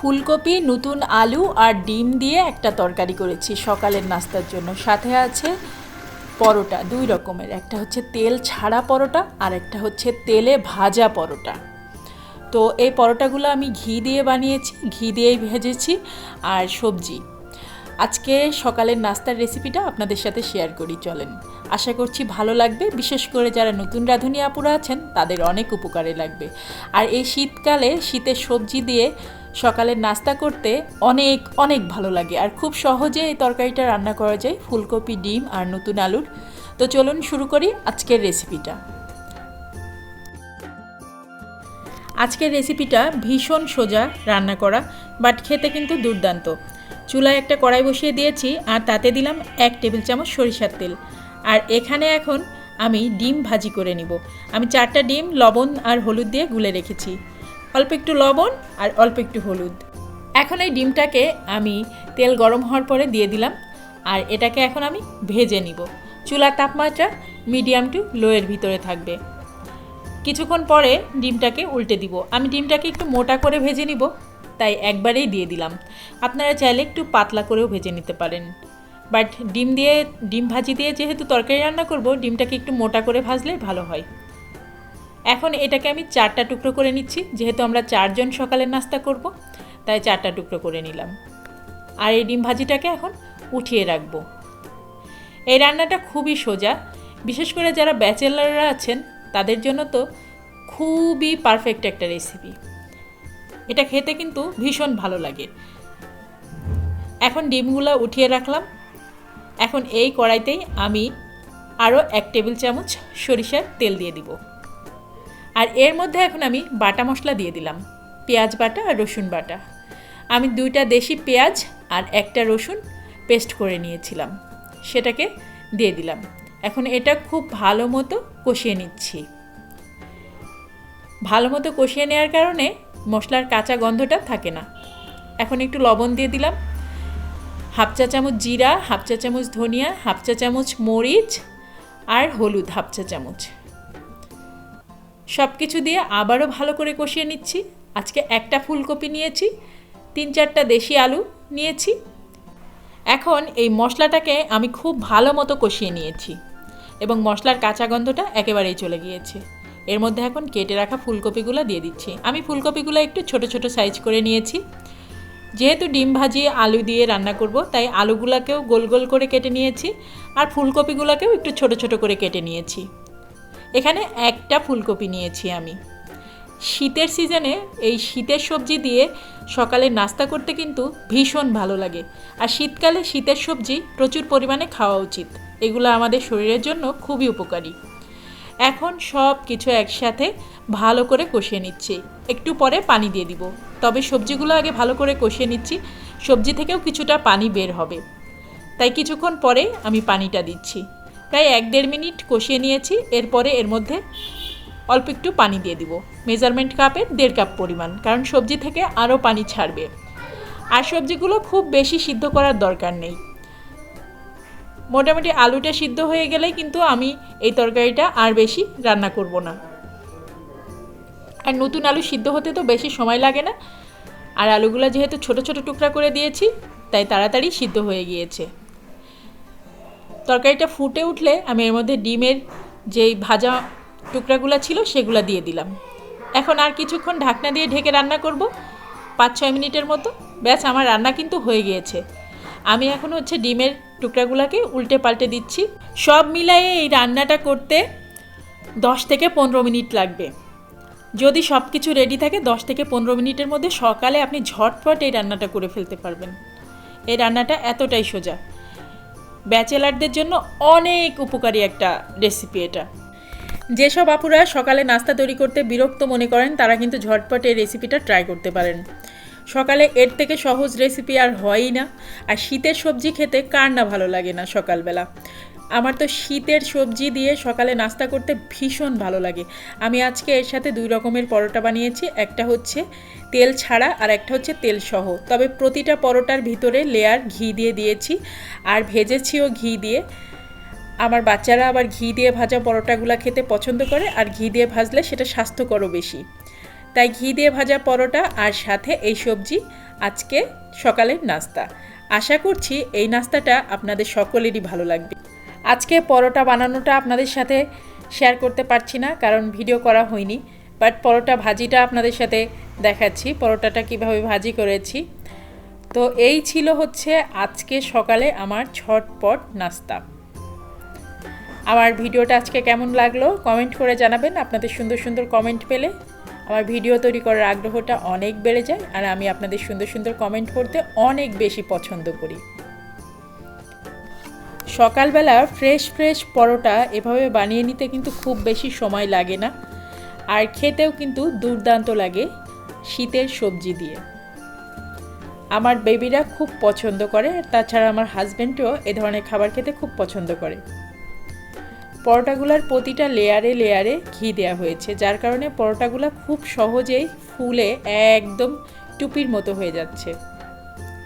ফুলকপি, নতুন আলু আর ডিম দিয়ে একটা তরকারি করেছি সকালের নাস্তার জন্য। সাথে আছে পরোটা, দুই রকমের। একটা হচ্ছে তেল ছাড়া পরোটা আর একটা হচ্ছে তেলে ভাজা পরোটা। তো এই পরোটাগুলো আমি ঘি দিয়ে বানিয়েছি, ঘি দিয়েই ভেজেছি আর সবজি। আজকে সকালের নাস্তার রেসিপিটা আপনাদের সাথে শেয়ার করি, চলেন। আশা করছি ভালো লাগবে। বিশেষ করে যারা নতুন রাঁধুনি আপুরা আছেন, তাদের অনেক উপকারে লাগবে। আর এই শীতকালে শীতের সবজি দিয়ে সকালের নাস্তা করতে অনেক অনেক ভালো লাগে। আর খুব সহজে এই তরকারিটা রান্না করা যায়, ফুলকপি, ডিম আর নতুন আলুর। তো চলুন শুরু করি আজকের রেসিপিটা আজকের রেসিপিটা ভীষণ সোজা রান্না করা বাট খেতে কিন্তু দুর্দান্ত। চুলায় একটা কড়াই বসিয়ে দিয়েছি, আর তাতে দিলাম এক টেবিল চামচ সরিষার তেল। আর এখানে এখন আমি ডিম ভাজি করে নিব। আমি চারটা ডিম, লবণ আর হলুদ দিয়ে গুলে রেখেছি। অল্প একটু লবণ আর অল্প একটু হলুদ। এখন এই ডিমটাকে আমি তেল গরম হওয়ার পরে দিয়ে দিলাম আর এটাকে এখন আমি ভেজে নিব। চুলার তাপমাত্রা মিডিয়াম টু লোয়ের ভিতরে থাকবে। কিছুক্ষণ পরে ডিমটাকে উল্টে দিব। আমি ডিমটাকে একটু মোটা করে ভেজে নিব, তাই একবারেই দিয়ে দিলাম। আপনারা চাইলে একটু পাতলা করেও ভেজে নিতে পারেন। বাট ডিম দিয়ে, ডিম ভাজি দিয়ে যেহেতু তরকারি রান্না করব, ডিমটাকে একটু মোটা করে ভাজলে ভালো হয়। এখন এটাকে আমি চারটা টুকরো করে নিচ্ছি, যেহেতু আমরা চারজন সকালের নাস্তা করব, তাই চারটা টুকরো করে নিলাম। আর এই ডিম ভাজিটাকে এখন উঠিয়ে রাখব। এই রান্নাটা খুবই সোজা, বিশেষ করে যারা ব্যাচেলাররা আছেন, তাদের জন্য তো খুবই পারফেক্ট একটা রেসিপি। এটা খেতে কিন্তু ভীষণ ভালো লাগে। এখন ডিমগুলো উঠিয়ে রাখলাম। এখন এই কড়াইতেই আমি আরও এক টেবিল চামচ সরিষার তেল দিয়ে দিব। আর এর মধ্যে এখন আমি বাটা মশলা দিয়ে দিলাম, পেঁয়াজ বাটা আর রসুন বাটা। আমি দুইটা দেশি পেঁয়াজ আর একটা রসুন পেস্ট করে নিয়েছিলাম, সেটাকে দিয়ে দিলাম। এখন এটা খুব ভালো মতো কষিয়ে নিচ্ছি। ভালো মতো কষিয়ে নেওয়ার কারণে মশলার কাঁচা গন্ধটা থাকে না। এখন একটু লবণ দিয়ে দিলাম। হাফ চা চামচ জিরা, হাফ চা চামচ ধনিয়া, হাফ চা চামচ মরিচ আর হলুদ হাফ চা চামচ। সব কিছু দিয়ে আবারও ভালো করে কষিয়ে নিচ্ছি। আজকে একটা ফুলকপি নিয়েছি, তিন চারটা দেশি আলু নিয়েছি। এখন এই মশলাটাকে আমি খুব ভালো মতো কষিয়ে নিয়েছি এবং মশলার কাঁচা গন্ধটা একেবারেই চলে গিয়েছে। এর মধ্যে এখন কেটে রাখা ফুলকপিগুলো দিয়ে দিচ্ছি। আমি ফুলকপিগুলো একটু ছোট ছোট সাইজ করে নিয়েছি। যেহেতু ডিম ভাজি, আলু দিয়ে রান্না করব, তাই আলুগুলোকেও গোল গোল করে কেটে নিয়েছি আর ফুলকপিগুলোকেও একটু ছোট ছোট করে কেটে নিয়েছি। এখানে একটা ফুলকপি নিয়েছি আমি। শীতের সিজনে এই শীতের সবজি দিয়ে সকালে নাস্তা করতে কিন্তু ভীষণ ভালো লাগে। আর শীতকালে শীতের সবজি প্রচুর পরিমাণে খাওয়া উচিত। এগুলো আমাদের শরীরের জন্য খুবই উপকারী। এখন সব কিছু একসাথে ভালো করে কষিয়ে নিচ্ছি। একটু পরে পানি দিয়ে দিব। তবে সবজিগুলো আগে ভালো করে কষিয়ে নিচ্ছি। সবজি থেকেও কিছুটা পানি বের হবে। তাই কিছুক্ষণ পরে আমি পানিটা দিচ্ছি। প্রায় এক দেড় মিনিট কষিয়ে নিয়েছি, এরপরে এর মধ্যে অল্প একটু পানি দিয়ে দিব। মেজারমেন্ট কাপের দেড় কাপ পরিমাণ, কারণ সবজি থেকে আরও পানি ছাড়বে। আর সবজিগুলো খুব বেশি সিদ্ধ করার দরকার নেই। মোটামুটি আলুটা সিদ্ধ হয়ে গেলে কিন্তু আমি এই তরকারিটা আর বেশি রান্না করব না। আর নতুন আলু সিদ্ধ হতে তো বেশি সময় লাগে না। আর আলুগুলো যেহেতু ছোট ছোট টুকরা করে দিয়েছি, তাই তাড়াতাড়ি সিদ্ধ হয়ে গিয়েছে। তরকারিটা ফুটে উঠলে আমি এর মধ্যে ডিমের যেই ভাজা টুকরাগুলো ছিল সেগুলো দিয়ে দিলাম। এখন আর কিছুক্ষণ ঢাকনা দিয়ে ঢেকে রান্না করব পাঁচ ছয় মিনিটের মতো। ব্যাস, আমার রান্না কিন্তু হয়ে গিয়েছে। আমি এখন হচ্ছে ডিমের টুকরাগুলোকে উল্টে পাল্টে দিচ্ছি। সব মিলাইয়ে এই রান্নাটা করতে দশ থেকে পনেরো মিনিট লাগবে। যদি সব কিছু রেডি থাকে, দশ থেকে পনেরো মিনিটের মধ্যে সকালে আপনি ঝটপট এই রান্নাটা করে ফেলতে পারবেন। এই রান্নাটা এতটাই সোজা। ব্যাচেলারদের জন্য অনেক উপকারী একটা রেসিপি এটা। যেসব আপুরা সকালে নাস্তা তৈরি করতে বিরক্ত মনে করেন, তারা কিন্তু ঝটপট এই রেসিপিটা ট্রাই করতে পারেন। সকালে এর থেকে সহজ রেসিপি আর হয়ই না। আর শীতের সবজি খেতে কার না ভালো লাগে না সকালবেলা। আমার তো শীতের সবজি দিয়ে সকালে নাস্তা করতে ভীষণ ভালো লাগে। আমি আজকে এর সাথে দুই রকমের পরোটা বানিয়েছি, একটা হচ্ছে তেল ছাড়া আর একটা হচ্ছে তেল সহ। তবে প্রতিটা পরোটার ভিতরে লেয়ার ঘি দিয়ে দিয়েছি আর ভেজেছিও ঘি দিয়ে। আমার বাচ্চারা আবার ঘি দিয়ে ভাজা পরোটাগুলো খেতে পছন্দ করে আর ঘি দিয়ে ভাজলে সেটা স্বাস্থ্যকরও বেশি। তাই ঘি দিয়ে ভাজা পরোটা আর সাথে এই সবজি আজকে সকালের নাস্তা। আশা করছি এই নাস্তাটা আপনাদের সকলেরই ভালো লাগবে। আজকে পরোটা বানানোটা আপনাদের সাথে শেয়ার করতে পারছি না, কারণ ভিডিও করা হয়নি। বাট পরোটা ভাজিটা আপনাদের সাথে দেখাচ্ছি, পরোটাটা কীভাবে ভাজি করেছি। তো এই ছিল হচ্ছে আজকে সকালে আমার ছটপট নাস্তা। আমার ভিডিওটা আজকে কেমন লাগল কমেন্ট করে জানাবেন, আপনাদের সুন্দর সুন্দর কমেন্ট পেলে। আমার ভিডিও তৈরি করার আগ্রহটা অনেক বেড়ে যায়, আর আমি আপনাদের সুন্দর সুন্দর কমেন্ট করতে অনেক বেশি পছন্দ করি। সকালবেলা ফ্রেশ ফ্রেশ পরোটা এভাবে বানিয়ে নিতে কিন্তু খুব বেশি সময় লাগে না। আর খেতেও কিন্তু দুর্দান্ত লাগে শীতের সবজি দিয়ে। আমার বেবিরা খুব পছন্দ করে তাছাড়া আমার হাজব্যান্ডও এ ধরনের খাবার খেতে খুব পছন্দ করে। পরোটাগুলোর প্রতিটা লেয়ারে লেয়ারে ঘি দেওয়া হয়েছে, যার কারণে পরোটাগুলো খুব সহজেই ফুলে একদম টুপির মতো হয়ে যাচ্ছে।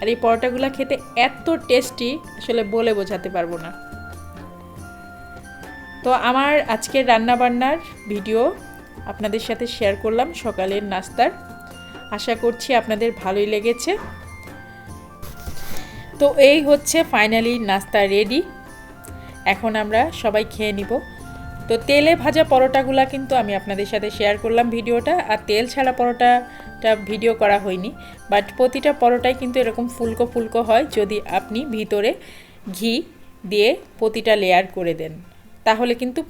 আর এই পরোটাগুলো খেতে এত টেস্টি, আসলে বলে বোঝাতে পারব না। তো আমার আজকের রান্নাবান্নার ভিডিও আপনাদের সাথে শেয়ার করলাম সকালের নাস্তার। আশা করছি আপনাদের ভালোই লেগেছে। তো এই হচ্ছে ফাইনালি নাস্তা রেডি। এখন আমরা সবাই খেয়ে নিব। তো তেলে ভাজা পরোটাগুলা কিন্তু আমি আপনাদের সাথে শেয়ার করলাম ভিডিওটা, আর তেল ছাড়া পরোটাটা ভিডিও করা হয়নি বাট প্রতিটা পরোটাই কিন্তু এরকম ফুলকো ফুলকো হয়, যদি আপনি ভিতরে ঘি দিয়ে প্রতিটা লেয়ার করে দেন, তাহলে কিন্তু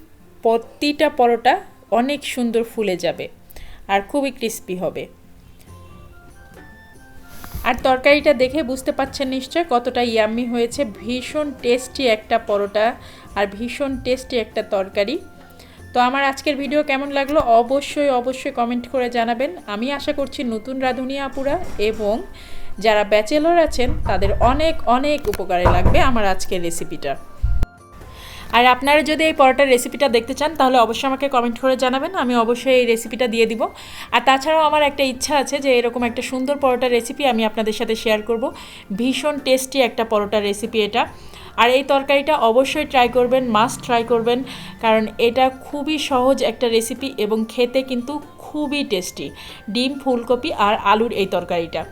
প্রতিটা পরোটা অনেক সুন্দর ফুলে যাবে, আর খুবই ক্রিস্পি হবে। আর তরকারিটা দেখে বুঝতে পাচ্ছেন নিশ্চয় কতটা ইয়াম্মি হয়েছে। ভীষণ টেস্টি একটা পরোটা আর ভীষণ টেস্টি একটা তরকারি। তো আমার আজকের ভিডিও কেমন লাগল অবশ্যই অবশ্যই কমেন্ট করে জানাবেন। আমি আশা করছি নতুন রাঁধুনি আপুরা এবং যারা ব্যাচেলর আছেন, তাদের অনেক অনেক উপকারে লাগবে আমার আজকের রেসিপিটা আর আপনারা যদি এই পরোটার রেসিপিটা দেখতে চান, তাহলে অবশ্যই আমাকে কমেন্ট করে জানাবেন, আমি অবশ্যই এই রেসিপিটা দিয়ে দিব। আর তাছাড়াও আমার একটা ইচ্ছা আছে যে, এরকম একটা সুন্দর পরোটার রেসিপি আমি আপনাদের সাথে শেয়ার করব। ভীষণ টেস্টি একটা পরোটার রেসিপি এটা। আর এই তরকারিটা অবশ্যই ট্রাই করবেন মাস্ট ট্রাই করবেন, কারণ এটা খুবই সহজ একটা রেসিপি এবং খেতে কিন্তু খুবই টেস্টি ডিম, ফুলকপি আর আলুর এই তরকারিটা।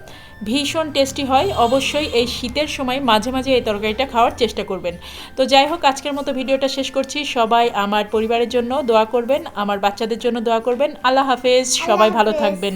ভীষণ টেস্টি হয়। অবশ্যই এই শীতের সময় মাঝে মাঝে এই তরকারিটা খাওয়ার চেষ্টা করবেন। তো যাই হোক আজকের মতো ভিডিওটা শেষ করছি। সবাই আমার পরিবারের জন্য দোয়া করবেন আমার বাচ্চাদের জন্য দোয়া করবেন। আল্লাহ হাফেজ সবাই ভালো থাকবেন।